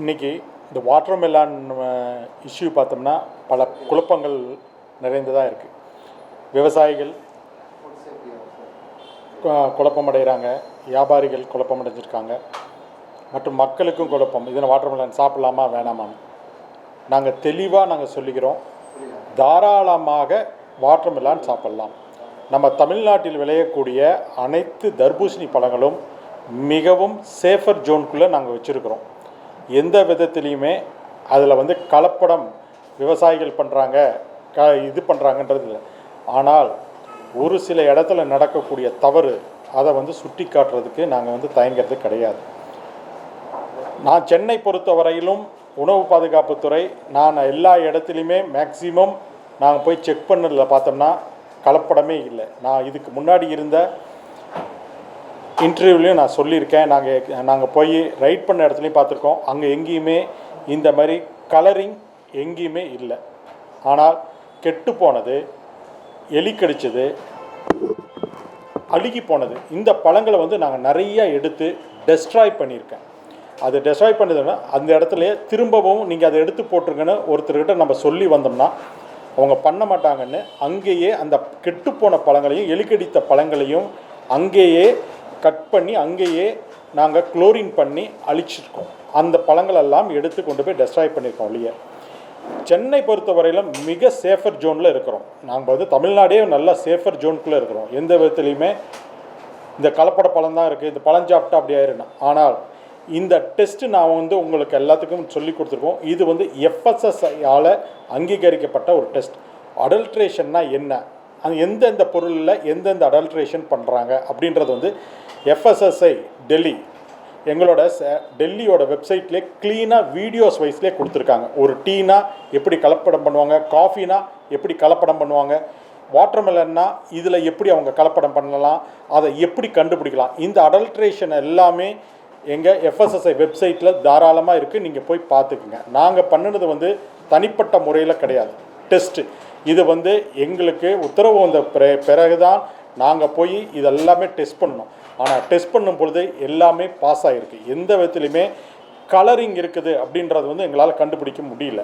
இன்றைக்கி இந்த water melon issue பார்த்தோம்னா பல குழப்பங்கள் நிறைந்ததாக இருக்குது விவசாயிகள் குழப்பமடைகிறாங்க வியாபாரிகள் குழப்பமடைஞ்சிருக்காங்க. மற்றும் மக்களுக்கும் குழப்பம். இதனை வாட்டர் மெலான் சாப்பிடலாமா வேணாமான்னு. நாங்கள் தெளிவாக நாங்கள் சொல்லிக்கிறோம். தாராளமாக வாட்டர் மெலான் சாப்பிடலாம். நம்ம தமிழ்நாட்டில் விளையக்கூடிய அனைத்து தர்பூசணி பழங்களும் மிகவும் சேஃபர் ஜோனுக்குள்ளே நாங்கள் வச்சுருக்கிறோம். எந்த விதத்துலேயுமே அதில் வந்து கலப்படம் விவசாயிகள் பண்ணுறாங்க க இது பண்ணுறாங்கன்றது இல்லை. ஆனால் ஒரு சில இடத்துல நடக்கக்கூடிய தவறு அதை வந்து சுட்டி காட்டுறதுக்கு நாங்கள் வந்து தயங்கிறது கிடையாது. நான் சென்னை பொறுத்த வரையிலும் உணவு பாதுகாப்புத்துறை நான் எல்லா இடத்துலையுமே மேக்ஸிமம் நாங்கள் போய் செக் பண்ணதில் பார்த்தோம்னா கலப்படமே இல்லை. நான் இதுக்கு முன்னாடி இருந்த இன்டர்வியூலையும் நான் சொல்லியிருக்கேன். நாங்கள் நாங்கள் போய் ரைட் பண்ண இடத்துலையும் பார்த்துருக்கோம். அங்கே எங்கேயுமே இந்த மாதிரி கலரிங் எங்கேயுமே இல்லை. ஆனால் கெட்டு போனது எலி கடிச்சது அழுகி போனது இந்த பழங்களை வந்து நாங்கள் நிறைய எடுத்து டெஸ்ட்ராய் பண்ணியிருக்கேன். அது டெஸ்ட்ராய் பண்ணதுன்னா அந்த இடத்துல திரும்பவும் நீங்கள் அதை எடுத்து போட்டுருங்கன்னு ஒருத்தர்கிட்ட நம்ம சொல்லி வந்தோம்னா அவங்க பண்ண மாட்டாங்கன்னு அங்கேயே அந்த கெட்டுப்போன பழங்களையும் எலிக்கடித்த பழங்களையும் அங்கேயே கட் பண்ணி அங்கேயே நாங்கள் குளோரின் பண்ணி அழிச்சிருக்கோம். அந்த பழங்களெல்லாம் எடுத்து கொண்டு போய் டெஸ்ட்ராய் பண்ணியிருக்கோம் ஒழிய சென்னை பொறுத்தவரையிலும் மிக சேஃபர் ஜோனில் இருக்கிறோம். நாங்கள் வந்து தமிழ்நாடே நல்ல சேஃபர் ஜோனுக்குள்ளே இருக்கிறோம். எந்த விதத்துலையுமே இந்த கலப்பட பழம் தான் இருக்குது இந்த பழம் சாப்பிட்டா அப்படி ஆயிரும் ஆனால் இந்த டெஸ்ட்டு நான் வந்து உங்களுக்கு எல்லாத்துக்கும் சொல்லி கொடுத்துருக்கோம். இது வந்து எஃப்எஸ்எஸ்ஐயால் அங்கீகரிக்கப்பட்ட ஒரு டெஸ்ட் அடல்ட்ரேஷன்னா என்ன? அது எந்தெந்த பொருளில் எந்தெந்த அடல்ட்ரேஷன் பண்ணுறாங்க அப்படின்றது வந்து எஃப்எஸ்எஸ்ஐ டெல்லி எங்களோட ச- டெல்லியோட வெப்சைட்லேயே க்ளீனாக வீடியோஸ் வைஸ்லேயே கொடுத்துருக்காங்க. ஒரு டீனா எப்படி கலப்படம் பண்ணுவாங்க காஃபினா எப்படி கலப்படம் பண்ணுவாங்க வாட்டர்மெலன்னா இதில் எப்படி அவங்க கலப்படம் பண்ணலாம் அதை எப்படி கண்டுபிடிக்கலாம். இந்த அடல்ட்ரேஷன் எல்லாமே எங்கள் எஃப்எஸ்எஸ்ஐ வெப்சைட்டில் தாராளமாக இருக்குது நீங்கள் போய் பார்த்துக்குங்க. நாங்கள் பண்ணினது வந்து தனிப்பட்ட முறையில் கிடையாது. டெஸ்ட்டு இது வந்து எங்களுக்கு உத்தரவு வந்த பிற பிறகு தான் நாங்கள் போய் இதெல்லாமே டெஸ்ட் பண்ணணும். ஆனால் டெஸ்ட் பண்ணும் பொழுது எல்லாமே பாஸ் ஆகிருக்கு எந்த விதத்துலையுமே கலரிங் இருக்குது அப்படின்றது வந்து எங்களால் கண்டுபிடிக்க முடியல.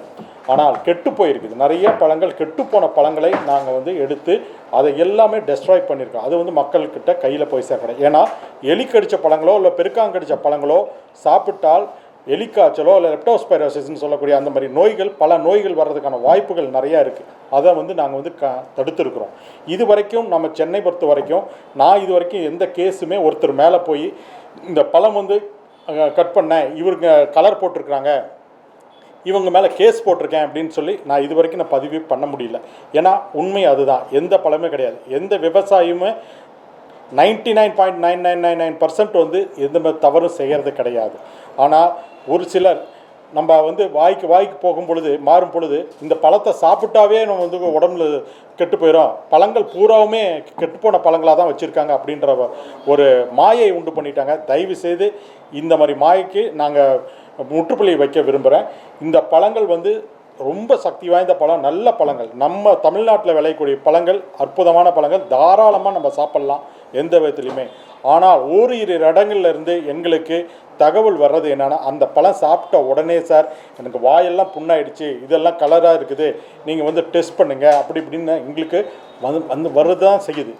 ஆனால் கெட்டு போயிருக்குது. நிறைய பழங்கள் கெட்டுப்போன பழங்களை நாங்கள் வந்து எடுத்து அதை எல்லாமே டெஸ்ட்ராய் பண்ணியிருக்கோம். அது வந்து மக்கள்கிட்ட கையில் போய் சேர்க்கணும். ஏன்னா எலி கடித்த பழங்களோ இல்லை பெருக்காங்கடிச்ச பழங்களோ சாப்பிட்டால் எலிக்காய்ச்சலோ இல்லை லெப்டோஸ்பைரோசிஸ்ன்னு சொல்லக்கூடிய அந்த மாதிரி நோய்கள் பல நோய்கள் வர்றதுக்கான வாய்ப்புகள் நிறையா இருக்குது அதை வந்து நாங்கள் வந்து க தடுத்துருக்குறோம். இது வரைக்கும் நம்ம சென்னை பொறுத்த வரைக்கும் நான் இது வரைக்கும் எந்த கேஸுமே ஒருத்தர் மேலே போய் இந்த பழம் வந்து கட் பண்ணேன் இவருங்க கலர் போட்டிருக்கிறாங்க இவங்க மேலே கேஸ் போட்டிருக்கேன் அப்படின்னு சொல்லி நான் இது வரைக்கும் நான் பதிவு பண்ண முடியல. ஏன்னா உண்மை அதுதான். எந்த பழமே கிடையாது. எந்த விவசாயியுமே ninety nine point nine nine nine nine percent வந்து எந்த மாதிரி தவறும் செய்கிறது கிடையாது. ஆனால் ஒரு சிலர் நம்ம வந்து வாய்க்கு வாய்க்கு போகும் பொழுது மாறும் பொழுது இந்த பழத்தை சாப்பிட்டாவே நம்ம வந்து உடம்புல கெட்டு போயிடும் பழங்கள் பூராவுமே கெட்டுப்போன பழங்களாக தான் வச்சுருக்காங்க அப்படின்ற ஒரு மாயை உண்டு பண்ணிட்டாங்க. தயவு செய்து இந்த மாதிரி மாயைக்கு நாங்கள் முற்றுப்புள்ளி வைக்க விரும்புகிறேன் இந்த பழங்கள் வந்து ரொம்ப சக்தி வாய்ந்த பழம் நல்ல பழங்கள். நம்ம தமிழ்நாட்டில் விளையக்கூடிய பழங்கள் அற்புதமான பழங்கள் தாராளமாக நம்ம சாப்பிட்லாம் எந்த விதத்துலையுமே. ஆனால் ஒரு இரு இடங்கள்லேருந்து எங்களுக்கு தகவல் வர்றது என்னென்னா அந்த பழம் சாப்பிட்ட உடனே சார் எனக்கு வாயெல்லாம் புண்ணாயிடுச்சு இதெல்லாம் கலராக இருக்குது நீங்கள் வந்து டெஸ்ட் பண்ணுங்கள் அப்படி இப்படின்னு எங்களுக்கு வந்து வந்து வர்றது தான் செய்யுது.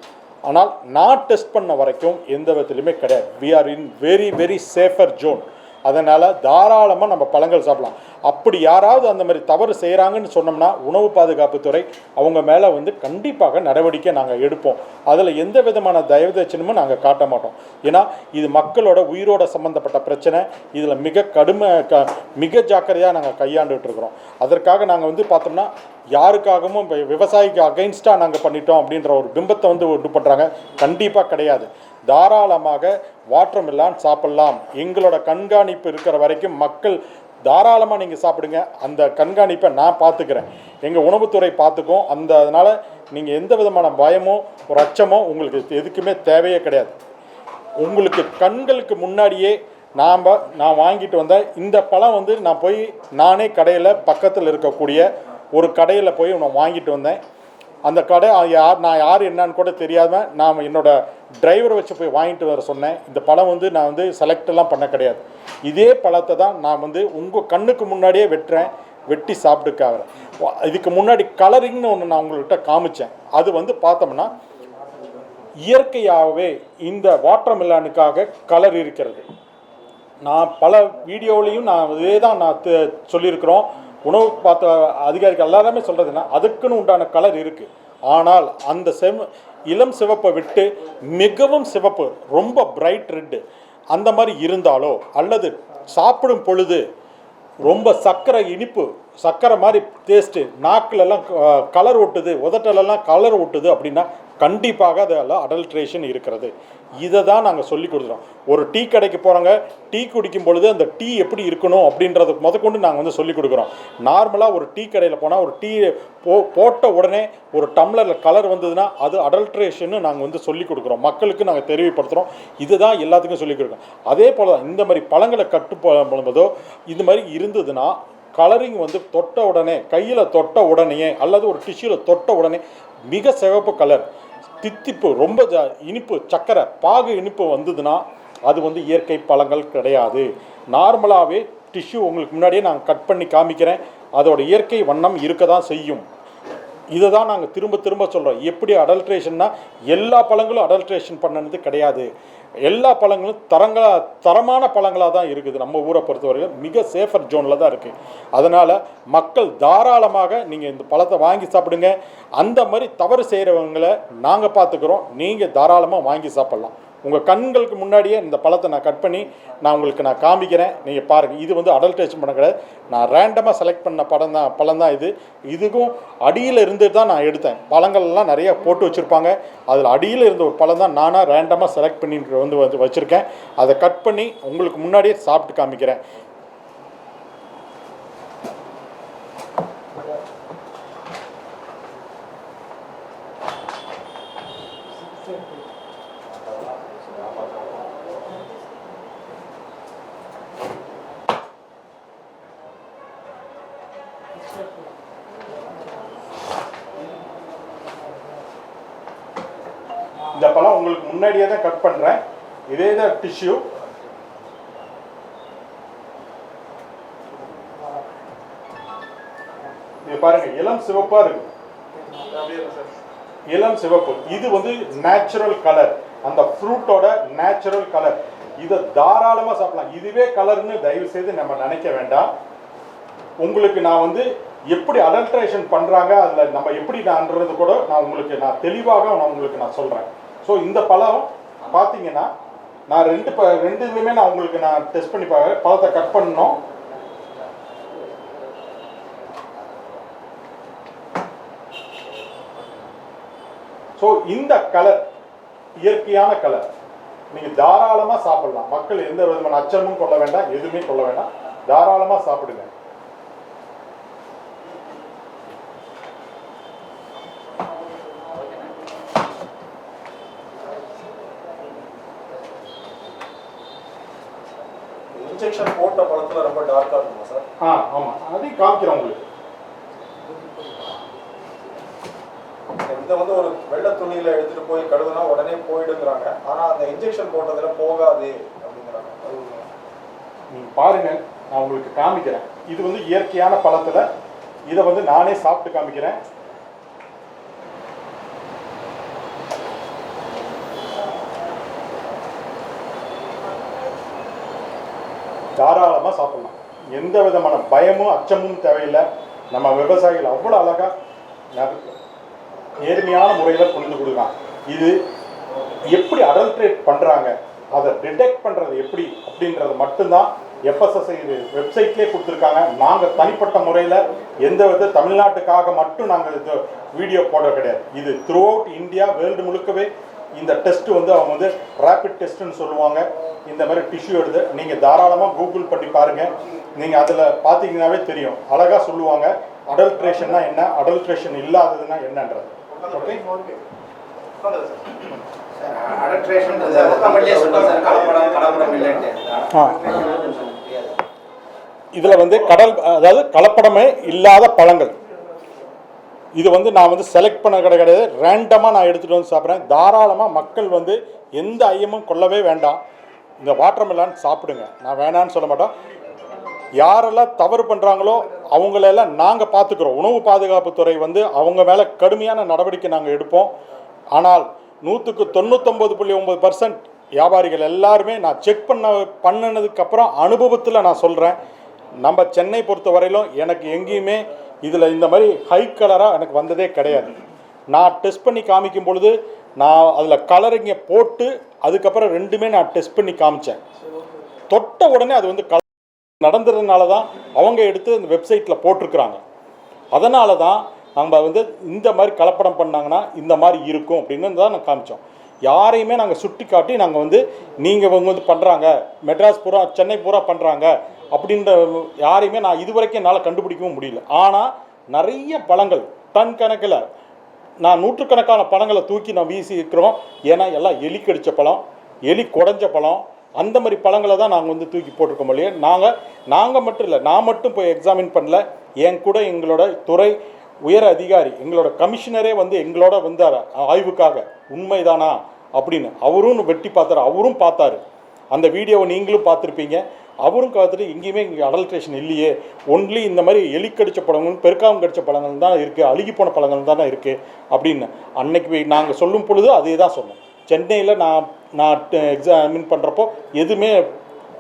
ஆனால் நான் டெஸ்ட் பண்ண வரைக்கும் எந்த விதத்துலையுமே கிடையாது. We are in very very safer zone அதனால் தாராளமாக நம்ம பழங்கள் சாப்பிடலாம். அப்படி யாராவது அந்த மாதிரி தவறு செய்கிறாங்கன்னு சொன்னோம்னா உணவு பாதுகாப்புத்துறை அவங்க மேலே வந்து கண்டிப்பாக நடவடிக்கை நாங்கள் எடுப்போம். அதில் எந்த விதமான தயவுதட்சணமும் நாங்கள் காட்ட மாட்டோம். ஏன்னா இது மக்களோட உயிரோட சம்மந்தப்பட்ட பிரச்சனை. இதில் மிக கடுமை க மிக ஜாக்கிரதையாக நாங்கள் கையாண்டுட்டு இருக்கிறோம். அதற்காக நாங்கள் வந்து பார்த்தோம்னா யாருக்காகவும் விவசாயிக்கு அகைன்ஸ்டாக நாங்கள் பண்ணிட்டோம் அப்படின்ற ஒரு பிம்பத்தை வந்து உண்டு பண்ணுறாங்க கண்டிப்பாக கிடையாது. தாராளமாக வாட்டர்மெலான் சாப்பிடலாம். எங்களோட கண்காணிப்பு இருக்கிற வரைக்கும் மக்கள் தாராளமாக நீங்கள் சாப்பிடுங்க. அந்த கண்காணிப்பை நான் பார்த்துக்கிறேன். எங்கள் உணவுத்துறை பார்த்துக்கும். அந்த அதனால் நீங்கள் எந்த விதமான பயமோ ஒரு அச்சமோ உங்களுக்கு எதுக்குமே தேவையே கிடையாது. உங்களுக்கு கண்களுக்கு முன்னாடியே நாம் நான் வாங்கிட்டு வந்த இந்த பழம் வந்து நான் போய் நானே கடையில் பக்கத்தில் இருக்கக்கூடிய ஒரு கடையில் போய் நான் வாங்கிட்டு வந்தேன். அந்த கடை யார் நான் யார் என்னன்னு கூட தெரியாமல் நான் என்னோடய டிரைவரை வச்சு போய் வாங்கிட்டு வர சொன்னேன். இந்த பழம் வந்து நான் வந்து செலக்டெல்லாம் பண்ண கிடையாது. இதே பழத்தை தான் நான் வந்து உங்கள் கண்ணுக்கு முன்னாடியே வெட்டுறேன் வெட்டி சாப்பிட்டுக்காகிறேன் இதுக்கு முன்னாடி கலரிங்னு ஒன்று நான் உங்கள்கிட்ட காமிச்சேன். அது வந்து பார்த்தோம்னா இயற்கையாகவே இந்த வாட்டர் மில்லானுக்காக கலர் இருக்கிறது. நான் பல வீடியோலையும் நான் இதே தான் நான் சொல்லியிருக்கிறோம். உணவு பார்த்த அதிகாரிகள் எல்லாருமே சொல்கிறதுனா அதுக்குன்னு உண்டான கலர் இருக்குது ஆனால் அந்த செம் இளம் சிவப்பை விட்டு மிகவும் சிவப்பு ரொம்ப பிரைட் ரெட்டு அந்த மாதிரி இருந்தாலோ அல்லது சாப்பிடும் பொழுது ரொம்ப சர்க்கரை இனிப்பு சர்க்கரை மாதிரி டேஸ்ட்டு நாக்கிலெல்லாம் கலர் ஒட்டுது உதட்டலெல்லாம் கலர் ஒட்டுது அப்படின்னா கண்டிப்பாக அதில் அடல்ட்ரேஷன் இருக்கிறது. இதை தான் நாங்கள் சொல்லி கொடுக்குறோம். ஒரு டீ கடைக்கு போகிறவங்க டீ குடிக்கும் பொழுது அந்த டீ எப்படி இருக்கணும் அப்படின்றத முதற்கொண்டு நாங்கள் வந்து சொல்லி கொடுக்குறோம். நார்மலாக ஒரு டீ கடையில் போனால் ஒரு டீ போ போட்ட உடனே ஒரு டம்ளரில் கலர் வந்ததுன்னா அது அடல்ட்ரேஷன்னு நாங்கள் வந்து சொல்லி கொடுக்குறோம். மக்களுக்கு நாங்கள் தெரிவிப்படுத்துகிறோம் இதுதான் எல்லாத்துக்கும் சொல்லி கொடுக்குறோம். அதே போல் தான் இந்த மாதிரி பழங்களை கட்டுப்படும்போதோ போதோ இது மாதிரி இருந்ததுன்னா கலரிங் வந்து தொட்ட உடனே கையில் தொட்ட உடனேயே அல்லது ஒரு டிஷ்யூவில் தொட்ட உடனே மிக சிவப்பு கலர் தித்திப்பு ரொம்ப ஜ இனிப்பு சக்கரை பாகு இனிப்பு வந்ததுன்னா அது வந்து இயற்கை பழங்கள் கிடையாது. நார்மலாகவே டிஷ்யூ உங்களுக்கு முன்னாடியே நான் கட் பண்ணி காமிக்கிறேன். அதோட இயற்கை வண்ணம் இருக்க தான் செய்யும். இதை தான் நாங்கள் திரும்ப திரும்ப சொல்கிறோம் எப்படி அடல்ட்ரேஷன்னா எல்லா பழங்களும் அடல்ட்ரேஷன் பண்ணது கிடையாது. எல்லா பழங்களும் தரங்களாக தரமான பழங்களாக தான் இருக்குது நம்ம ஊரை பொறுத்தவரைக்கும் மிக சேஃபர் ஜோனில் தான் இருக்குது அதனால் மக்கள் தாராளமாக நீங்கள் இந்த பழத்தை வாங்கி சாப்பிடுங்க. அந்த மாதிரி தவறு செய்கிறவங்களை நாங்கள் பார்த்துக்குறோம். நீங்கள் தாராளமாக வாங்கி சாப்பிட்லாம். உங்கள் கண்களுக்கு முன்னாடியே இந்த பழத்தை நான் கட் பண்ணி நான் உங்களுக்கு நான் காமிக்கிறேன். நீங்கள் பாருங்கள் இது வந்து அடல்ட்ரேஷன் பண்ண கிடையாது. நான் ரேண்டமாக செலக்ட் பண்ண படம் தான் பழம் தான் இது. இதுக்கும் அடியில் இருந்து தான் நான் எடுத்தேன். பழங்கள்லாம் நிறைய போட்டு வச்சுருப்பாங்க. அதில் அடியில் இருந்த ஒரு பழம் தான் நானாக ரேண்டமாக செலக்ட் பண்ணிட்டு வந்து வந்து வச்சுருக்கேன். அதை கட் பண்ணி உங்களுக்கு முன்னாடியே சாப்பிட்டு காமிக்கிறேன் இந்த பழம் உங்களுக்கு முன்னாடியே தான் கட் பண்ணுறேன் இதே தான் டிஷ்யூ இது பாருங்க இளம் சிவப்பா இருக்கு. இளம் சிவப்பு. இது வந்து நேச்சுரல் கலர் அந்த ஃப்ரூட்டோட நேச்சுரல் கலர் இதை தாராளமாக சாப்பிடலாம். இதுவே கலர்னு தயவு செய்து நம்ம நினைக்க வேண்டாம். உங்களுக்கு நான் வந்து எப்படி அடல்ட்ரேஷன் பண்ணுறாங்க அதில் நம்ம எப்படி நான்றது கூட நான் உங்களுக்கு நான் தெளிவாக நான் உங்களுக்கு நான் சொல்கிறேன் ஸோ இந்த பழம் பார்த்தீங்கன்னா நான் ரெண்டு ப ரெண்டு இதுலையுமே நான் உங்களுக்கு நான் டெஸ்ட் பண்ணி பார்க்குறேன் பழத்தை கட் பண்ணணும். ஸோ இந்த கலர் இயற்கையான கலர் நீங்கள் தாராளமாக சாப்பிடலாம். மக்கள் எந்த விதமான அச்சமும் கொள்ள வேண்டாம் எதுவுமே கொள்ள வேண்டாம். தாராளமாக சாப்பிடுங்க இன்ஜெக்ஷன் போட்ட பழத்துல ரொம்ப டார்க்கா இருக்குமா சார் ஆ ஆமாம் அதையும் காமிக்கிறேன் உங்களுக்கு. இதை வந்து ஒரு வெள்ளை துணியில எடுத்துட்டு போய் கழுவுனா உடனே போயிடுங்கிறாங்க. ஆனா அந்த இன்ஜெக்ஷன் போட்டதுல போகாது அப்படிங்கிறாங்க. அது உண்மையா? நீங்கள் பாருங்க நான் உங்களுக்கு காமிக்கிறேன். இது வந்து இயற்கையான பழத்தில் இதை வந்து நானே சாப்பிட்டு காமிக்கிறேன் தாராளமாக சாப்பிடலாம் எந்த விதமான பயமும் அச்சமும் தேவையில்லை. நம்ம விவசாயிகள் அவ்வளோ அழகாக நேர்மையான முறையில் புரிந்து கொடுக்கலாம் இது எப்படி அடல்ட்ரேட் பண்ணுறாங்க அதை டிடெக்ட் பண்ணுறது எப்படி அப்படின்றது மட்டும்தான் எஃப்எஸ்எஸ்ஐ வெப்சைட்லேயே கொடுத்துருக்காங்க. நாங்கள் தனிப்பட்ட முறையில் எந்த வித தமிழ்நாட்டுக்காக மட்டும் நாங்கள் வீடியோ போட கிடையாது. இது த்ரூ அவுட் இந்தியா வேர்ல்டு முழுக்கவே இந்த டெஸ்ட் வந்து அவங்க வந்து ரேபிட் டெஸ்ட்டுன்னு சொல்லுவாங்க. இந்த மாதிரி டிஷ்யூ எடுத்து நீங்கள் தாராளமாக கூகுள் பண்ணி பாருங்கள் நீங்கள் அதில் பார்த்தீங்கன்னாவே தெரியும். அழகாக சொல்லுவாங்க. அடல்ட்ரேஷன்னா என்ன? அடல்ட்ரேஷன் இல்லாததுன்னா என்னன்றது. ஓகே. இதில் வந்து கடல் அதாவது கலப்படமே இல்லாத பழங்கள். இது வந்து நான் வந்து செலக்ட் பண்ண கடை கிடையாது. ரேண்டமாக நான் எடுத்துகிட்டு வந்து சாப்பிட்றேன். தாராளமாக மக்கள் வந்து எந்த ஐயமும் கொள்ளவே வேண்டாம். இந்த வாட்டர் மெலான் சாப்பிடுங்க. நான் வேணான்னு சொல்ல மாட்டோம். யாரெல்லாம் தவறு பண்ணுறாங்களோ அவங்களெல்லாம் நாங்கள் பார்த்துக்குறோம் உணவு பாதுகாப்புத்துறை வந்து அவங்க மேலே கடுமையான நடவடிக்கை நாங்கள் எடுப்போம். ஆனால் நூற்றுக்கு தொண்ணூத்தொம்பது புள்ளி ஒம்பது பர்சன்ட் வியாபாரிகள் எல்லாருமே நான் செக் பண்ண பண்ணினதுக்கப்புறம் அனுபவத்தில் நான் சொல்கிறேன் நம்ம சென்னை பொறுத்த வரையிலும் எனக்கு எங்கேயுமே இதில் இந்த மாதிரி ஹை கலராக எனக்கு வந்ததே கிடையாது. நான் டெஸ்ட் பண்ணி காமிக்கும் பொழுது நான் அதில் கலரிங்கை போட்டு அதுக்கப்புறம் ரெண்டுமே நான் டெஸ்ட் பண்ணி காமிச்சேன். தொட்ட உடனே அது வந்து கல நடந்ததுனால தான் அவங்க எடுத்து அந்த வெப்சைட்டில் போட்டிருக்கிறாங்க. அதனால தான் நம்ம வந்து இந்த மாதிரி கலப்படம் பண்ணாங்கன்னா இந்த மாதிரி இருக்கும் அப்படின்னு தான் நான் காமிச்சோம். யாரையுமே நாங்கள் சுட்டி காட்டி நாங்கள் வந்து நீங்கள் இவங்க வந்து பண்ணுறாங்க மெட்ராஸ் பூரா சென்னை பூரா பண்ணுறாங்க அப்படின்ற யாரையுமே நான் இது வரைக்கும் என்னால் கண்டுபிடிக்கவும் முடியல. ஆனால் நிறைய பழங்கள் டன் கணக்கில் நான் நூற்றுக்கணக்கான பழங்களை தூக்கி நான் வீசி இருக்கிறோம். ஏன்னா எல்லாம் எலி கடித்த பழம் எலி குடஞ்ச பழம் அந்த மாதிரி பழங்களை தான் நாங்கள் வந்து தூக்கி போட்டிருக்கோம் இல்லையா? நாங்கள் நாங்கள் மட்டும் இல்லை நான் மட்டும் போய் எக்ஸாமின் பண்ணல. என் கூட எங்களோட துறை உயர் அதிகாரி எங்களோட கமிஷனரே வந்து எங்களோட வந்தார். ஆய்வுக்காக உண்மைதானா? அப்படின்னு. அவரும் வெட்டி பார்த்தாரு அவரும் பார்த்தாரு. அந்த வீடியோவை நீங்களும் பார்த்துருப்பீங்க. அவரும் காத்துட்டு எங்கேயுமே இங்கே அடல்ட்ரேஷன் இல்லையே. ஒன்லி இந்த மாதிரி எலி கடித்த பழங்கள் பெருக்காம கடித்த பழங்கள் தான் இருக்குது அழுகி போன பழங்கள் தானே இருக்குது அப்படின்னு. அன்னைக்கு நாங்கள் சொல்லும் பொழுது அதே தான் சொன்னோம். சென்னையில் நான் நான் எக்ஸாமின் பண்ணுறப்போ எதுவுமே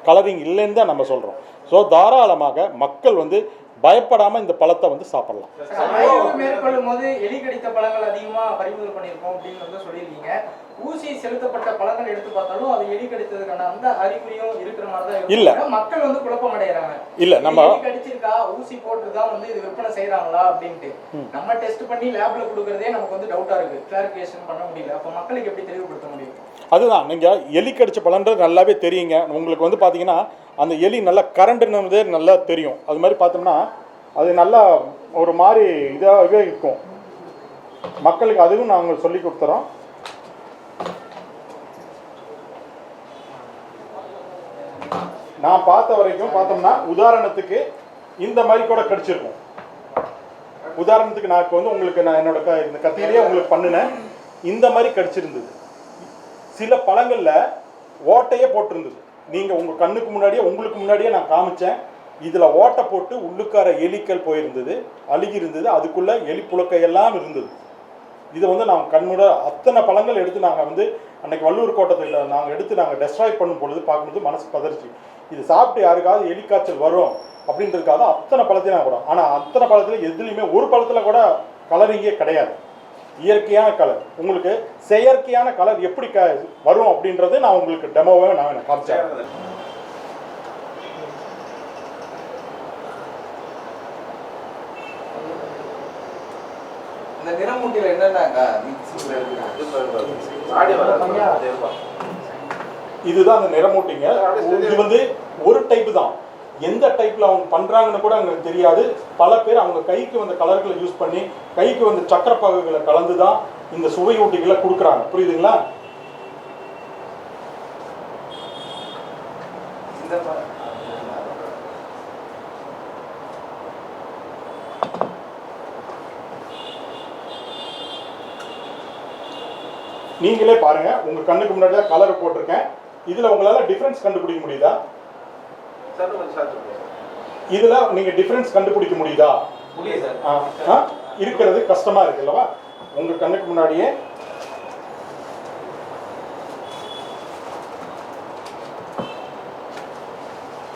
கலரிங் இல்லைன்னு தான் நம்ம சொல்கிறோம் ஸோ தாராளமாக மக்கள் வந்து பயப்படாமல் இந்த பழத்தை வந்து சாப்பிடலாம். மேற்கொள்ளும் போது எலி கடித்த பழங்கள் அதிகமாக பறிமுதல் பண்ணியிருக்கோம் அப்படின்னு வந்து சொல்லியிருக்கீங்க. ஊசி செலுத்தப்பட்ட பழங்கள் எடுத்து பார்த்தாலும் அது எலி கடித்ததுக்கான அந்த அறிகுறியும் இருக்கிற மாதிரி தான் இல்ல. மக்கள் வந்து குழப்பம் அடைகிறாங்க இல்லை நம்ம கடிச்சிருக்கா ஊசி போட்டுதான் வந்து இது விற்பனை செய்யறாங்களா அப்படின்ட்டு. நம்ம டெஸ்ட் பண்ணி லேப்ல கொடுக்கறதே நமக்கு வந்து டவுட்டா இருக்கு. கிளாரிபிகேஷன் பண்ண முடியல. அப்ப மக்களுக்கு எப்படி தெளிவுபடுத்த முடியும்? அதுதான். நீங்கள் எலி கடிச்ச பழன்றது நல்லாவே தெரியுங்க. உங்களுக்கு வந்து பார்த்தீங்கன்னா அந்த எலி நல்லா கரண்டுனதே நல்லா தெரியும். அது மாதிரி பார்த்தோம்னா அது நல்லா ஒரு மாதிரி இதாகவே இருக்கும். மக்களுக்கு அதுவும் நாங்கள் சொல்லி கொடுத்துறோம். நான் பார்த்த வரைக்கும் பார்த்தோம்னா உதாரணத்துக்கு இந்த மாதிரி கூட கிடைச்சிருக்கும். உதாரணத்துக்கு நான் இப்போ வந்து உங்களுக்கு நான் என்னோட க இந்த கத்தியிலேயே உங்களுக்கு பண்ணினேன். இந்த மாதிரி கடிச்சிருந்தது. சில பழங்களில் ஓட்டையே போட்டிருந்தது. நீங்கள் உங்கள் கண்ணுக்கு முன்னாடியே உங்களுக்கு முன்னாடியே நான் காமிச்சேன். இதில் ஓட்டை போட்டு உள்ளுக்கார எலிக்கள் போயிருந்தது அழுகி இருந்தது அதுக்குள்ளே எலி புழக்கையெல்லாம் இருந்தது. இதை வந்து நாம் கண்முட அத்தனை பழங்கள் எடுத்து நாங்கள் வந்து அன்னைக்கு வள்ளூர் கோட்டத்தில் நாங்கள் எடுத்து நாங்கள் டெஸ்ட்ராய் பண்ணும் பொழுது பார்க்கும்போது மனசு பதறிச்சு. இது சாப்பிட்டு யாருக்காவது எலிக்காய்ச்சல் வரும் அப்படின்றதுக்காக அத்தனை பழத்தையும் நாங்கள் போடுறோம் ஆனால் அத்தனை பழத்தில் எதுலேயுமே ஒரு பழத்தில் கூட கலரிங்கே கிடையாது. இயற்கையான கலர் உங்களுக்கு செயற்கையான கலர் எப்படி க வரும் அப்படின்றது நான் உங்களுக்கு டெமோவை நான் காமிச்சேன் இந்த நிறமூட்டியில் என்னென்னாங்க இதுதான் அந்த நிறமூட்டிங்க. இது வந்து ஒரு டைப் தான். எந்த டைப்ல அவங்க பண்றாங்கன்னு கூட அவங்களுக்கு தெரியாது. பல பேர் அவங்க கைக்கு வந்த கலர்களை யூஸ் பண்ணி கைக்கு வந்த சக்கரை பாகுகளை கலந்து தான் இந்த சுவையூட்டிகளை கொடுக்குறாங்க. புரியுதுங்களா? நீங்களே பாருங்க. உங்க கண்ணுக்கு முன்னாடி கலர் போட்டிருக்கேன். இதுல உங்களால டிஃபரன்ஸ் கண்டுபிடிக்க முடியுதா? இதுல நீங்க டிஃபரன்ஸ் கண்டுபிடிக்க முடியுதா? புரியுது சார். ஆ, ஆ, இருக்கிறது கஷ்டமா இருக்கு அல்லவா உங்க கண்ணுக்கு முன்னாடியே.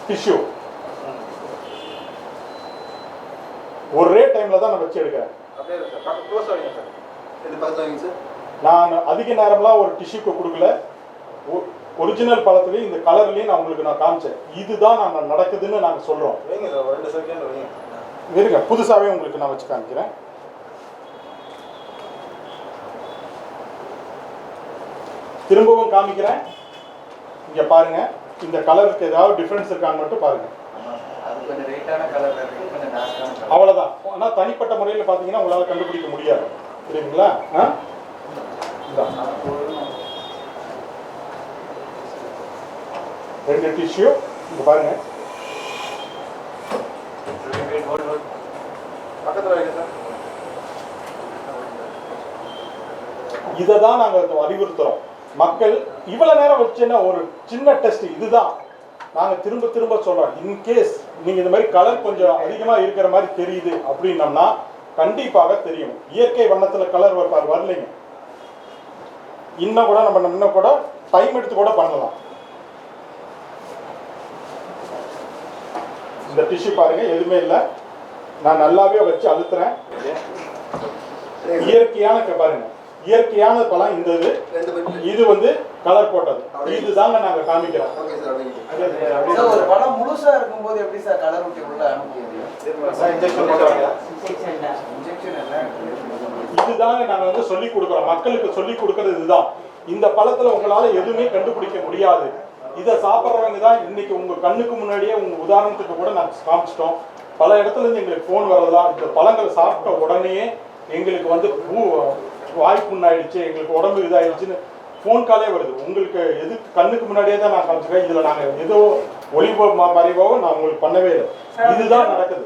டிஷ்யூ ஒரே டைம்ல தான் நான் வச்சு எடுக்கிறேன். அப்படியே இருக்கு சார். Close ஆகிங்க sir. இது பக்கத்தில் வைங்க சார்? நான் அதிக நேரம்லாம் ஒரு டிஷ்யூக்கு கொடுக்கல. ஒரிஜினல் பழத்துலேயும் இந்த கலர்லேயும் நான் உங்களுக்கு நான் காமிச்சேன். இதுதான் நான் நடக்குதுன்னு நாங்கள் சொல்கிறோம் ரெண்டு செகண்ட் இருங்க. புதுசாகவே உங்களுக்கு நான் வச்சு காமிக்கிறேன். திரும்பவும் காமிக்கிறேன். இங்கே பாருங்க இந்த கலருக்கு ஏதாவது டிஃப்ரென்ஸ் இருக்கான்னு மட்டும் பாருங்க. அவ்வளோதான் ஆனால் தனிப்பட்ட முறையில் பார்த்தீங்கன்னா உங்களால் கண்டுபிடிக்க முடியாது. புரியுதுங்களா? ஆ? ரெண்டு டிஷ்யூ இங்கே பாருங்க இதை தான் நாங்கள் அறிவுறுத்துறோம். மக்கள் இவ்வளோ நேரம் வச்சுன்னா ஒரு சின்ன டெஸ்ட் இதுதான். நாங்கள் திரும்ப திரும்ப சொல்கிறோம் இன்கேஸ் நீங்கள் இந்த மாதிரி கலர் கொஞ்சம் அதிகமாக இருக்கிற மாதிரி தெரியுது அப்படின்னம்னா கண்டிப்பாக தெரியும். இயற்கை வண்ணத்தில் கலர் வைப்பார் வரலைங்க. இன்னும் கூட நம்ம இன்னும் கூட டைம் எடுத்து கூட பண்ணலாம். இந்த டிஷ்யூ பாருங்க எதுவுமே இல்லை. நான் நல்லாவே வச்சு அழுத்துறேன். இயற்கையான பாருங்க. இயற்கையான பழம் இந்த இது. இது வந்து கலர் போட்டது. இதுதாங்க நாங்க காமிக்கிறோம். ஒரு படம் முழுசா இருக்கும்போது எப்படி சார் கலர் ஊட்டி உள்ள இதுதாங்க நாங்க வந்து சொல்லி கொடுக்குறோம். மக்களுக்கு சொல்லி கொடுக்கறது இதுதான். இந்த பழத்துல உங்களால எதுவுமே கண்டுபிடிக்க முடியாது. இதை சாப்பிட்றவங்க தான் இன்னைக்கு உங்க கண்ணுக்கு முன்னாடியே உங்க உதாரணத்துக்கு கூட நாங்கள் காமிச்சிட்டோம். பல இடத்துல இருந்து எங்களுக்கு ஃபோன் வரலாம் இந்த பழங்களை சாப்பிட்ட உடனே எங்களுக்கு வந்து பூ வாய்ப்புண்ணாயிடுச்சு எங்களுக்கு உடம்பு இதாயிடுச்சுன்னு ஃபோன் காலே வருது. உங்களுக்கு எது கண்ணுக்கு முன்னாடியே தான் நான் காமிச்சிருக்கேன். இதில் நாங்கள் ஏதோ ஒளிபோ மறைவோ நான் உங்களுக்கு பண்ணவே இல்லை. இதுதான் நடக்குது.